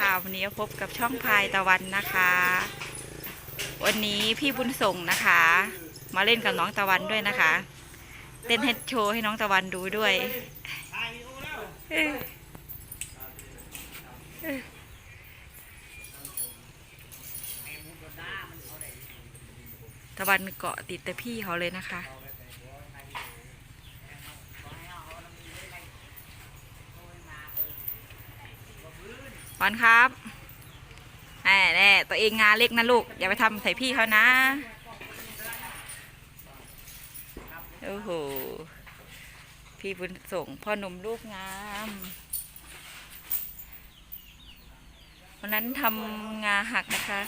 ค่ะ วันนี้พบกับช่องพายตะวันนะคะ วันนี้พี่บุญส่งนะคะ มาเล่นกับน้องตะวันด้วยนะคะ เต้นให้โชว์ให้น้องตะวันดูด้วยตะวันเกาะติดแต่พี่เขาเลยนะคะ วันครับแน่แน่ตัวเองงานเล็กนะลูก อย่าไปทำใส่พี่เขานะ โอ้โห พี่บุญส่งพ่อหนุ่มลูกงามวันนั้นทำงาหักนะคะ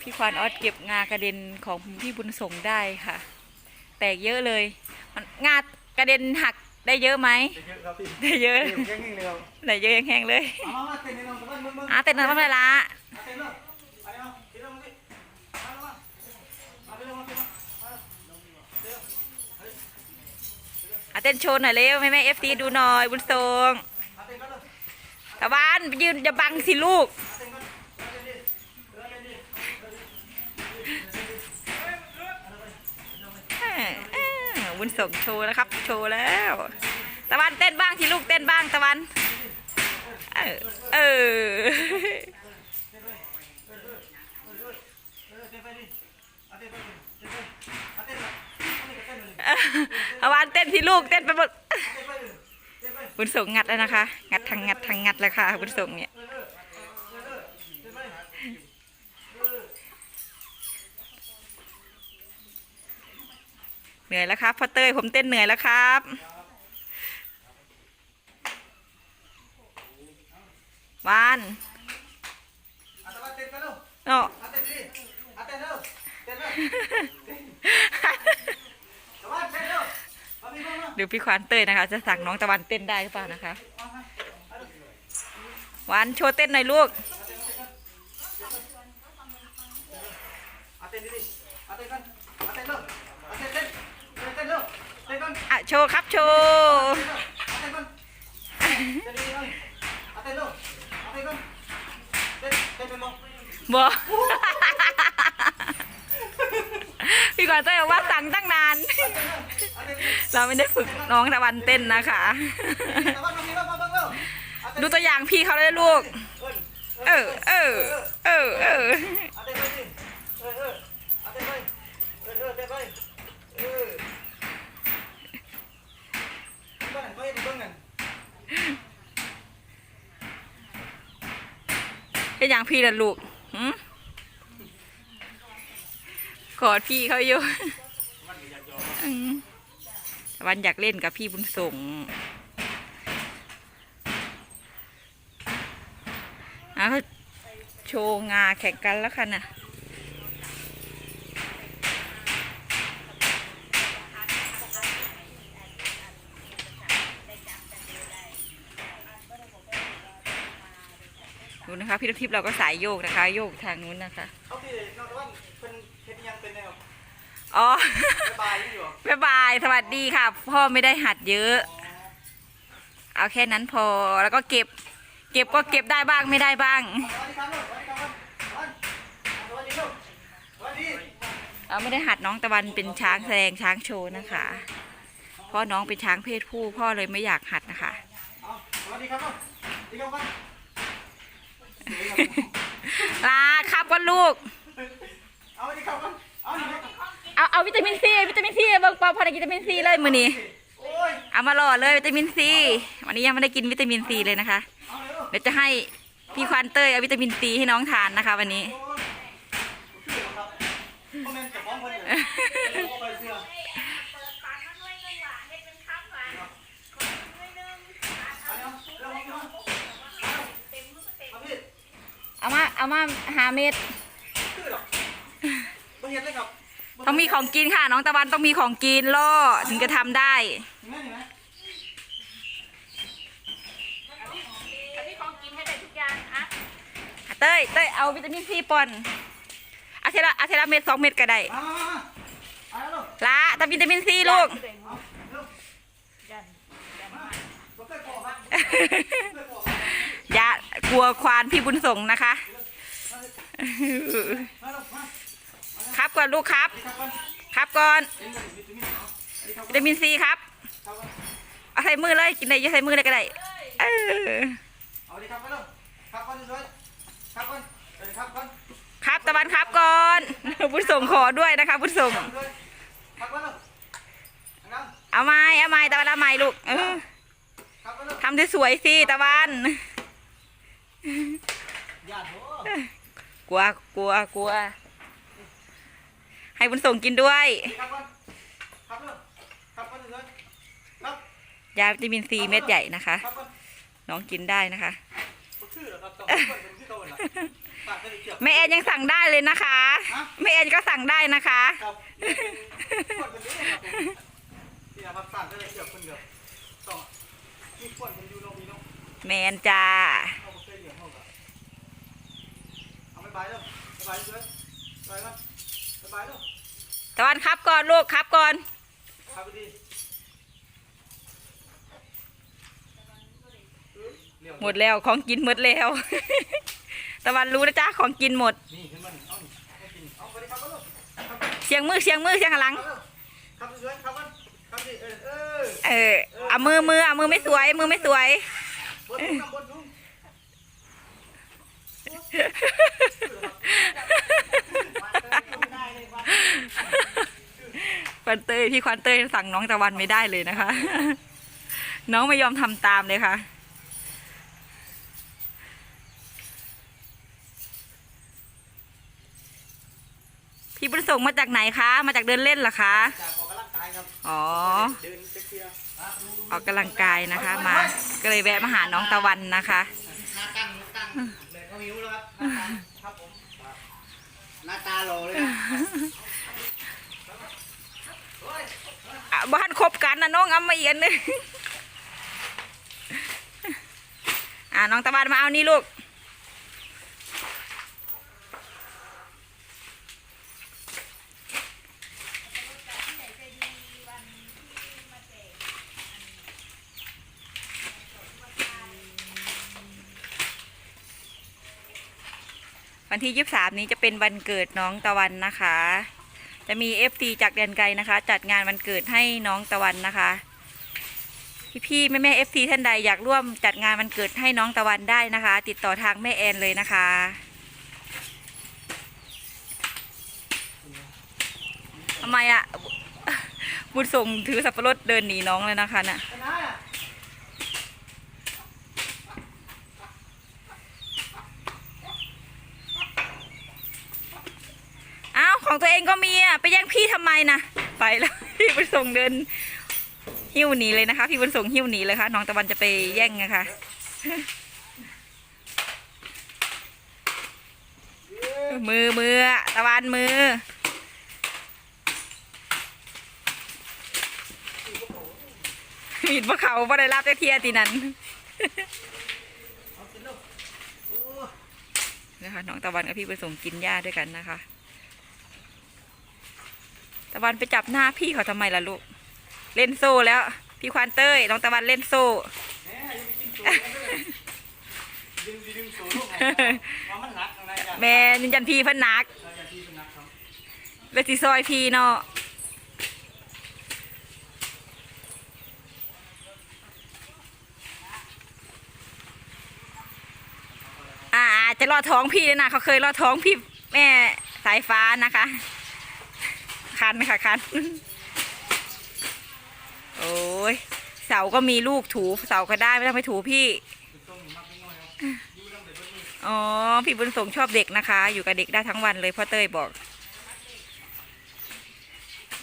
พี่ควานออสเก็บงากระเด็นของพี่บุญส่งได้ค่ะ แตกเยอะเลย มันงากระเด็นหัก ได้เยอะไหมเยอะครับพี่ได้เยอะเต็มแค่นี้เลยครับได้เยอะแห้งๆเลยเอามามาเต้นในน้องตะวันมึงมึงอะเต้นหน่อยบ้างเลยละเอาเต้นเนาะไปเอาเต้นเนาะมึงดิมาแล้วมาเอาเต้นเนาะมาเต้นเนาะมาเร็วอะเต้นโชว์หน่อยเร็วแม่แม่เอฟซีดูหน่อยบุญทรงเอาเต้นกันเลยตะวันไปยืนอย่าบังสิลูก เอาเต้นกันเอาเต้นดิเอาเต้นดิ เอ้อเอ้อ บุญส่งโชว์นะครับ โชว์แล้ว ตะวันเต้นบ้างสิลูกเต้นบ้างตะวัน เออเออเออเต้นไปดิเอาเต้นไปดิเต้นไปเอาเต้นไปเอาเต้นไปเต้นไปดิตะวันเต้นสิลูกเต้นไปหมดบุญส่งงัดแล้วนะคะ งัดทางงัดทางงัดแล้วค่ะบุญส่งเนี่ย เออเออเออเออเต้นไปเออ เห นื่อยแล้วครับพ่อเต้ยผมเต้นเหนื่อยแล้วครับวานเอาตะวันเต้นกันเร็วเนาะเอาเต้นดิเอาเต้นเร็วเต้นเร็วตะวันเต้นเร็วเอาพี่มามาดูพี่ควานเต้ยนะคะ จะสั่งน้องตะวันเต้นได้หรือเปล่านะคะวานโชว์เต้นหน่อยลูกเต้นดิเต้นกันเต้นเร็ว อะโชว์ครับโชว์เอาเต้นกันเต้นดิเอาเต้นเร็วเอาเต้นกันเต้นเต้นเป็นมงบอพี่ควานเต้ยบอกว่าสั่งตั้งนานเอาเต้นดิเราไม่ได้ฝึกน้องตะวันเต้นนะคะแต่ว่าน้องมีเร็วมาเร็วเอาเต้นดูตัวอย่างพี่เขาเลยลูก เออ เออ เออ เออ เอาเต้นไปดิเออเออเอาเต้นไปเออเออเต้นไปเออบ้านไหนไม่ได้เบิ่งกัน เป็นอย่างพี่ละลูกกอดพี่เขาอยู่วันอยากเล่นกับพี่บุญส่งอะเขาโชว์งาแข่งกันแล้วค่ะน่ะ นะคะ พี่ทิพย์เราก็สายโยกนะคะ โยกทางนู้นนะคะเอาพี่น้องตะวันเป็นเฮ็ดยังเป็นแนวอ๋อสบายอยู่เหรอบ๊ายบายสวัสดีค่ะ พ่อไม่ได้หัดเยอะ เอาแค่นั้นพอแล้วก็เก็บ เก็บก็เก็บได้บ้างไม่ได้บ้างสวัสดีครับลูกสวัสดีครับวันสวัสดีลูกสวัสดีเราไม่ได้หัดน้องตะวันเป็นช้างแสดงช้างโชว์นะคะเพราะน้องเป็นช้างเพศผู้พ่อเลยไม่อยากหัดนะคะเอาสวัสดีครับลูกสวัสดีครับวัน ลาครับว่าลูก เอาดิครับเอาดิครับเอาเอาวิตามินซีวิตามินซีเบิกเปาพอได้วิตามินซีเลยมือนี้เอามาหล่อเลยวิตามินซีวันนี้ยังไม่ได้กินวิตามินซีเลยนะคะ เดี๋ยวจะให้พี่ควานเต้ยเอาวิตามินซีให้น้องทานนะคะ วันนี้ โอ้ยชื่อเหรอครับพ่อแม่จะฟ้องคนเลยเอาไปเสื้อเอาเร็วเร็วเร็วเอาพี่ เอามาเอามาหาเม็ดชื่อเหรอบ่เฮ็ดเลยครับต้องมีของกินค่ะ น้องตะวันต้องมีของกินล่อถึงจะทำได้เห็นไหมเห็นไหมอันนี้ของกินให้ได้ทุกอย่างอะเต้ยเต้ยเอาวิตามินซีป่อนเอาเทละเอาเทละเม็ดสองเม็ดก็ได้มามามาเอาแล้วลูกละทำวิตามินซีลูก เอาเร็วมาบ่เคยพอครับเคยพอครับ อย่า กลัวควานพี่บุญส่งนะคะ ครับก่อนลูกครับ ครับก่อนครับก่อนเต็มเลยวิตามินเอาอันนี้ครับวิตามินซีครับ เอาใส่มือเลยกินได้อยังใส่มือเลยก็ได้เออเอาดิครับไปลูกครับก่อนสวยครับก่อนครับก่อนครับตะวันครับก่อนบุญส่งขอด้วยนะคะบุญส่งเอาไม้เอาไม้ตะวันเอาไม้ลูกทำได้สวยสิตะวันญาติโห กลัวกลัวกลัว ให้บุญส่งกินด้วยครับก่อนครับลูกครับก่อนสวยครับยาวิตามินซีเม็ดใหญ่นะคะครับก่อนน้องกินได้นะคะบ่ชื่อเหรอครับต้องเป็นคนที่โตน่ะฝากได้เกี่ยวแม่แอนยังสั่งได้เลยนะคะฮะแม่แอนก็สั่งได้นะคะครับคนเป็นนี้ครับผมนี่นะครับฝากได้เกี่ยวคนเดียวต้องมีคนเป็นยูโนมีโนแมนจ้าเอาไปเหลืองเอาก่อนเอาไป บายเด้อไปบายด้วยไปก่อนไปบายลูกตะวันครับก่อนลูกครับก่อนครับไปดีเลี้ยวหมดแล้วของกินหมดแล้ว ตะวันรู้นะจ๊ะของกินหมดนี่ขึ้นมานี่เอานี่เอากินเอาไปดิครับลูกครับเสียงมือเสียงมือเสียงหลังครับสวยครับมันครับดิเออเออเออเอามือมือเอามือไม่สวย มือไม่สวย บนทุ่งบนทุ่ง ควันเตยพี่ควันเตยสั่งน้องตะวันไม่ได้เลยนะคะ น้องไม่ยอมทำตามเลยค่ะ พี่บุญส่งมาจากไหนคะ มาจากเดินเล่นเหรอคะจากออกกำลังกายครับอ๋อเดินเชียร์ออกกำลังกายนะคะ มาก็เลยแวะมาหาน้องตะวันนะคะหน้าตั้งหน้าตั้งเลยเขาหิวแล้วครับหน้าตั้งครับผมหน้าตาโลเลยนะ อะ บ้านคบกันนะน้องเอามาเอีกอันนึงอ่าน้องตะวันมาเอานี่ลูกวันที่ยี่สามนี้จะเป็นวันเกิดน้องตะวันนะคะ จะมี f อจากแดนไกลนะคะ จัดงานวันเกิดให้น้องตะวันนะคะ พี่ๆแม่แม่เอฟท่านใดอยากร่วมจัดงานวันเกิดให้น้องตะวันได้นะคะ ติดต่อทางแม่แอนเลยนะคะ ทำไมอะบุญส่งถือสับปะรดเดินหนีน้องเลยนะคะน่ะชนะอะ อ้าวของตัวเองก็มีอะไปแย่ง พี่ทำไมนะไปแล้ว พี่บุญส่งเดินหิ้วหนีเลยนะคะ พี่บุญส่งหิ้วหนีเลยค่ะน้องตะวันจะไปแย่งนะคะมือมือตะวันมือ มีดพวกเขาบ่ได้รับแต่เทียตีนั้นเนะคะน้องตะวันกับพี่ไปส่งกินหญ้าด้วยกันนะคะ ตะวันไปจับหน้าพี่เขาทำไมล่ะลูก เล่นโซ่แล้ว พี่ควานเต้ยน้องตะวันเล่นโซ่แหมยังไปกินโซ่กันด้วยดึงดึงโซ่ลูกไงว่ามันหนักอะไรอย่างแม่นินจันพีเพันหนักเราอย่าที่เป็นนักครับเวสิซอยพีเนาะอ่าจะรอดท้องพี่เลยนะเขาเคยรอดท้องพี่แม่สายฟ้านะคะ คันค่ะคันโอ้ยเสาก็มีลูกถูเสาก็ได้ไม่ต้องไปถูพี่อ๋อพี่บุญส่งชอบเด็กนะคะ อยู่กับเด็กได้ทั้งวันเลยพ่อเต้ยบอก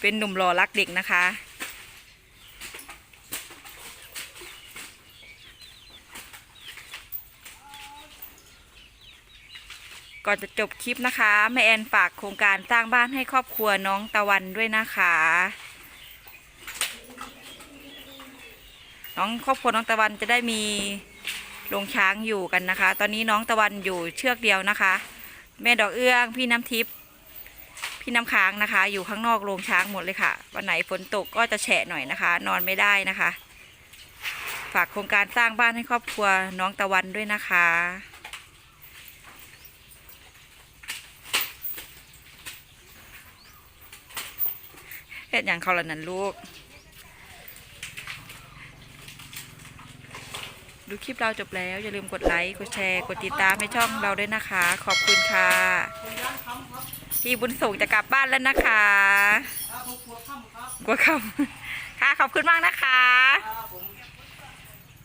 เป็นหนุ่มหล่อรักเด็กนะคะ ก่อนจะจบคลิปนะคะแม่แอนฝากโครงการสร้างบ้านให้ครอบครัวน้องตะวันด้วยนะคะ น้องครอบครัวน้องตะวันจะได้มีโรงช้างอยู่กันนะคะ ตอนนี้น้องตะวันอยู่เชือกเดียวนะคะ แม่ดอกเอื้อง พี่น้ำทิพย์พี่น้ำค้างนะคะ อยู่ข้างนอกโรงช้างหมดเลยค่ะ วันไหนฝนตกก็จะแฉะหน่อยนะคะ นอนไม่ได้นะคะ ฝากโครงการสร้างบ้านให้ครอบครัวน้องตะวันด้วยนะคะ เฮ็ดอย่างเขาละนั่นลูก ดูคลิปเราจบแล้ว อย่าลืมกดไลค์ กดแชร์ กดติดตามให้ช่องเราด้วยนะคะ ขอบคุณค่ะ พี่บุญส่งจะกลับบ้านแล้วนะคะกลัวค่ำครับกลัวคำค่ะ ขอบคุณมากนะคะ